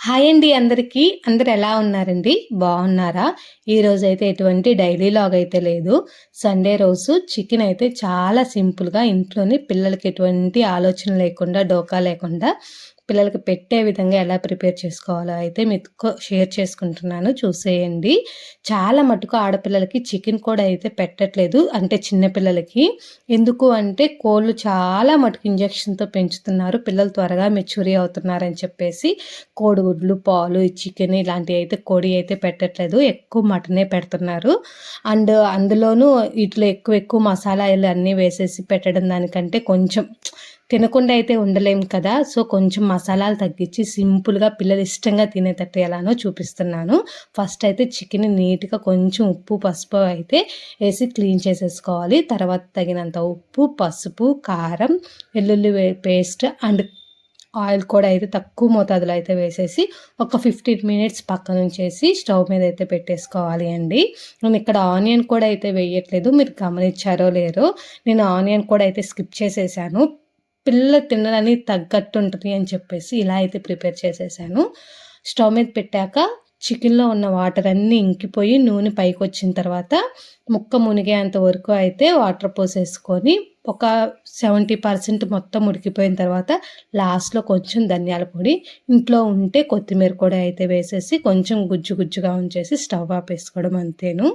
Hi అండి అందరికీ. అందరు ఎలా ఉన్నారండి? బాగున్నారా? ఈరోజు అయితే ఎటువంటి డైలీ లాగ్ అయితే లేదు. సండే రోజు చికెన్ అయితే చాలా సింపుల్గా ఇంట్లోనే పిల్లలకి ఎటువంటి ఆలోచన లేకుండా డోకా లేకుండా పిల్లలకి పెట్టే విధంగా ఎలా ప్రిపేర్ చేసుకోవాలో అయితే మీతో షేర్ చేసుకుంటున్నాను. చూసేయండి. చాలా మటుకు ఆడపిల్లలకి చికెన్ కూడా అయితే పెట్టట్లేదు అంటే చిన్నపిల్లలకి ఎందుకు అంటే కోళ్ళు చాలా మటుకు ఇంజక్షన్తో పెంచుతున్నారు పిల్లలు త్వరగా మెచ్యూరీ అవుతున్నారని చెప్పేసి. కోడిగుడ్లు పాలు చికెన్ ఇలాంటివి అయితే కోడి అయితే పెట్టట్లేదు ఎక్కువ మటనే పెడుతున్నారు. అండ్ అందులోనూ వీటిలో ఎక్కువ ఎక్కువ మసాలాలు అన్నీ వేసేసి పెట్టడం దానికంటే కొంచెం తినకుండా అయితే ఉండలేం కదా. సో కొంచెం మసాలాలు తగ్గించి సింపుల్గా పిల్లలు ఇష్టంగా తినేటట్టు ఎలానో చూపిస్తున్నాను. ఫస్ట్ అయితే చికెన్ నీట్గా కొంచెం ఉప్పు పసుపు అయితే వేసి క్లీన్ చేసేసుకోవాలి. తర్వాత తగినంత ఉప్పు పసుపు కారం వెల్లుల్లి పేస్ట్ అండ్ ఆయిల్ కూడా అయితే తక్కువ మోతాదులో అయితే వేసేసి ఒక ఫిఫ్టీన్ మినిట్స్ పక్కన ఉంచేసి స్టవ్ మీద అయితే పెట్టేసుకోవాలి అండి. నేను ఇక్కడ ఆనియన్ కూడా అయితే వేయట్లేదు. మీరు గమనించారో లేరో నేను ఆనియన్ కూడా అయితే స్కిప్ చేసేసాను. పిల్ల తినడానికి తగ్గట్టు ఉంటుంది అని చెప్పేసి ఇలా అయితే ప్రిపేర్ చేసేసాను. స్టవ్ మీద పెట్టాక చికెన్లో ఉన్న వాటర్ అన్నీ ఇంకిపోయి నూనె పైకి వచ్చిన తర్వాత ముక్క మునిగేంత వరకు అయితే వాటర్ పోసేసుకొని ఒక సెవెంటీ పర్సెంట్ మొత్తం ఉడికిపోయిన తర్వాత లాస్ట్లో కొంచెం ధనియాల పొడి ఇంట్లో ఉంటే కొత్తిమీర కూడా అయితే వేసేసి కొంచెం గుజ్జు గుజ్జుగా ఉంచేసి స్టవ్ ఆపేసుకోవడం అంతేను.